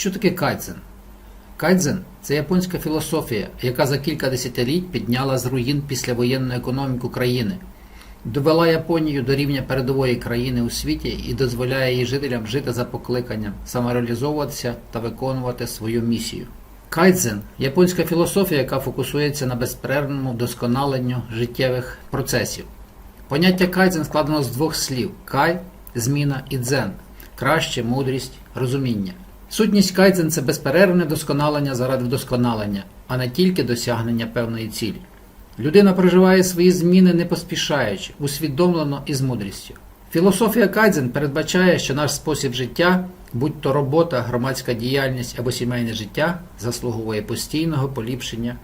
Що таке кайдзен? Кайдзен це японська філософія, яка за кілька десятиліть підняла з руїн післявоєнну економіку країни, довела Японію до рівня передової країни у світі і дозволяє її жителям жити за покликанням, самореалізовуватися та виконувати свою місію. Кайдзен японська філософія, яка фокусується на безперервному вдосконаленню життєвих процесів. Поняття кайдзен складено з двох слів: кай зміна і дзен краще, мудрість, розуміння. Сутність кайдзен це безперервне вдосконалення заради вдосконалення, а не тільки досягнення певної цілі. Людина проживає свої зміни не поспішаючи, усвідомлено і з мудрістю. Філософія Кайдзен передбачає, що наш спосіб життя, будь то робота, громадська діяльність або сімейне життя, заслуговує постійного поліпшення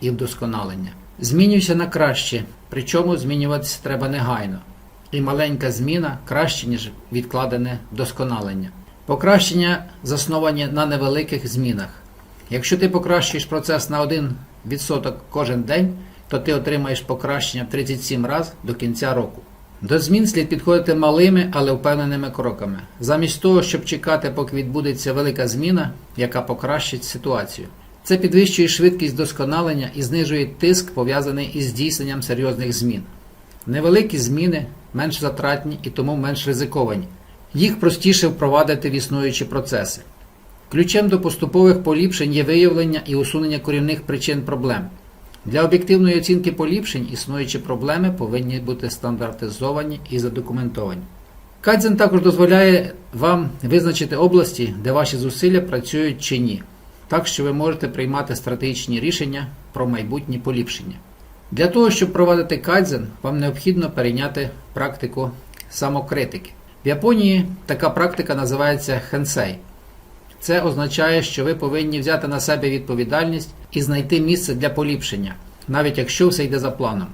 і вдосконалення. Змінюйся на краще, причому змінюватися треба негайно. І маленька зміна краще, ніж відкладене вдосконалення. Покращення засновані на невеликих змінах. Якщо ти покращуєш процес на 1% кожен день, то ти отримаєш покращення в 37 разів до кінця року. До змін слід підходити малими, але впевненими кроками, замість того, щоб чекати, поки відбудеться велика зміна, яка покращить ситуацію. Це підвищує швидкість досконалення і знижує тиск, пов'язаний із здійсненням серйозних змін. Невеликі зміни менш затратні і тому менш ризиковані. Їх простіше впровадити в існуючі процеси. Ключем до поступових поліпшень є виявлення і усунення корінних причин проблем. Для об'єктивної оцінки поліпшень існуючі проблеми повинні бути стандартизовані і задокументовані. Кайдзен також дозволяє вам визначити області, де ваші зусилля працюють чи ні, так що ви можете приймати стратегічні рішення про майбутні поліпшення. Для того, щоб провадити кайдзен, вам необхідно перейняти практику самокритики. В Японії така практика називається хенсей. Це означає, що ви повинні взяти на себе відповідальність і знайти місце для поліпшення, навіть якщо все йде за планом.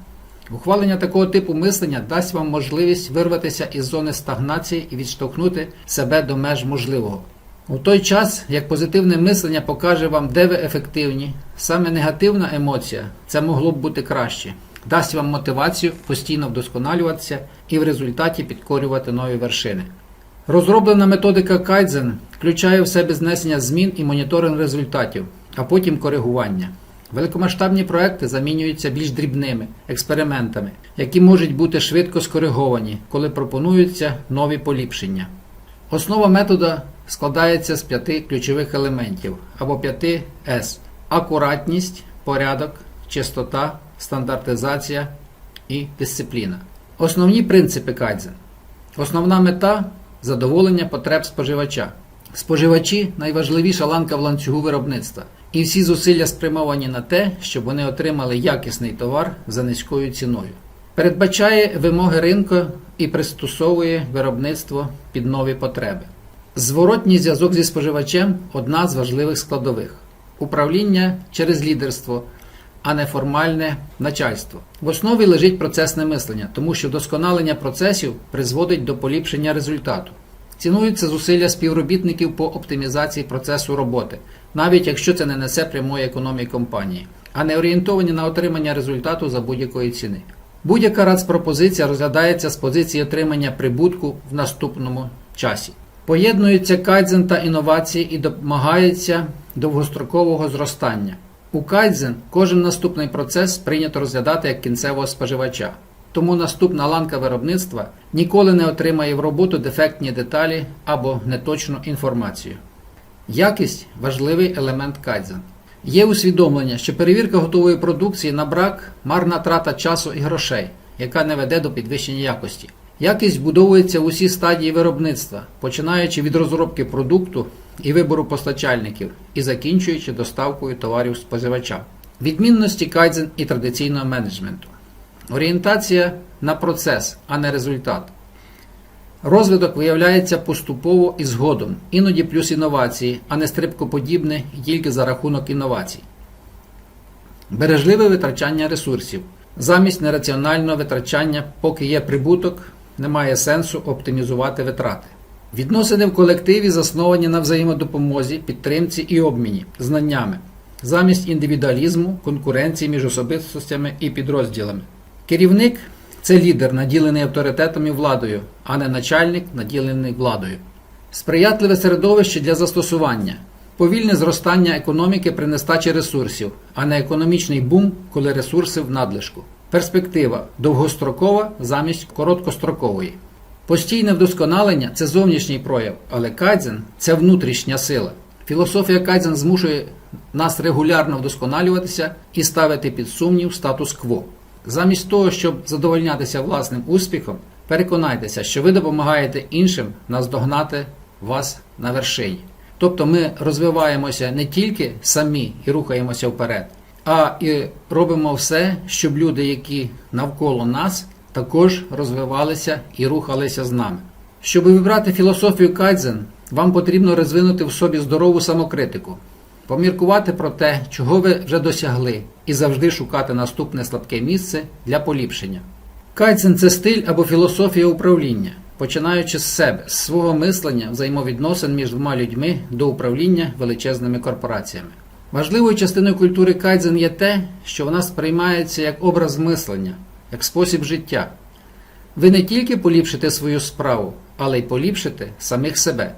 Ухвалення такого типу мислення дасть вам можливість вирватися із зони стагнації і відштовхнути себе до меж можливого. У той час, як позитивне мислення покаже вам, де ви ефективні, саме негативна емоція це могло б бути краще, дасть вам мотивацію постійно вдосконалюватися і в результаті підкорювати нові вершини. Розроблена методика Кайдзен включає в себе знесення змін і моніторинг результатів, а потім коригування. Великомасштабні проекти замінюються більш дрібними експериментами, які можуть бути швидко скориговані, коли пропонуються нові поліпшення. Основа метода складається з п'яти ключових елементів або п'яти С: акуратність, порядок, чистота, стандартизація і дисципліна. Основні принципи Кайдзен. Основна мета задоволення потреб споживача. Споживачі найважливіша ланка в ланцюгу виробництва, і всі зусилля спрямовані на те, щоб вони отримали якісний товар за низькою ціною. Передбачає вимоги ринку і пристосовує виробництво під нові потреби. Зворотній зв'язок зі споживачем одна з важливих складових. Управління через лідерство, а не формальне начальство. В основі лежить процесне мислення, тому що вдосконалення процесів призводить до поліпшення результату. Цінуються зусилля співробітників по оптимізації процесу роботи, навіть якщо це не несе прямої економії компанії, а не орієнтовані на отримання результату за будь-якої ціни. Будь-яка рацпропозиція розглядається з позиції отримання прибутку в наступному часі. Поєднуються кайдзен та інновації і домагаються довгострокового зростання. У кайдзен кожен наступний процес прийнято розглядати як кінцевого споживача. Тому наступна ланка виробництва ніколи не отримає в роботу дефектні деталі або неточну інформацію. Якість важливий елемент кайдзен. Є усвідомлення, що перевірка готової продукції на брак марна трата часу і грошей, яка не веде до підвищення якості. Якість вбудовується в усі стадії виробництва, починаючи від розробки продукту і вибору постачальників і закінчуючи доставкою товарів споживачам. Відмінності кайдзен і традиційного менеджменту. Орієнтація на процес, а не результат. Розвиток виявляється поступово і згодом, іноді плюс інновації, а не стрибкоподібне тільки за рахунок інновацій. Бережливе витрачання ресурсів. Замість нераціонального витрачання, поки є прибуток, немає сенсу оптимізувати витрати. Відносини в колективі засновані на взаємодопомозі, підтримці і обміні знаннями, замість індивідуалізму, конкуренції між особистостями і підрозділами. Керівник це лідер, наділений авторитетом і владою, а не начальник, наділений владою. Сприятливе середовище для застосування. Повільне зростання економіки при нестачі ресурсів, а не економічний бум, коли ресурси в надлишку. Перспектива довгострокова замість короткострокової. Постійне вдосконалення це зовнішній прояв, але кайдзен це внутрішня сила. Філософія кайдзен змушує нас регулярно вдосконалюватися і ставити під сумнів статус-кво. Замість того, щоб задовольнятися власним успіхом, переконайтеся, що ви допомагаєте іншим наздогнати вас на вершині. Тобто ми розвиваємося не тільки самі і рухаємося вперед, а і робимо все, щоб люди, які навколо нас, також розвивалися і рухалися з нами. Щоб вибрати філософію Кайдзен, вам потрібно розвинути в собі здорову самокритику, поміркувати про те, чого ви вже досягли, і завжди шукати наступне слабке місце для поліпшення. Кайдзен це стиль або філософія управління, починаючи з себе, з свого мислення, взаємовідносин між двома людьми до управління величезними корпораціями. Важливою частиною культури Кайдзен є те, що вона сприймається як образ мислення, як спосіб життя. Ви не тільки поліпшите свою справу, але й поліпшите самих себе.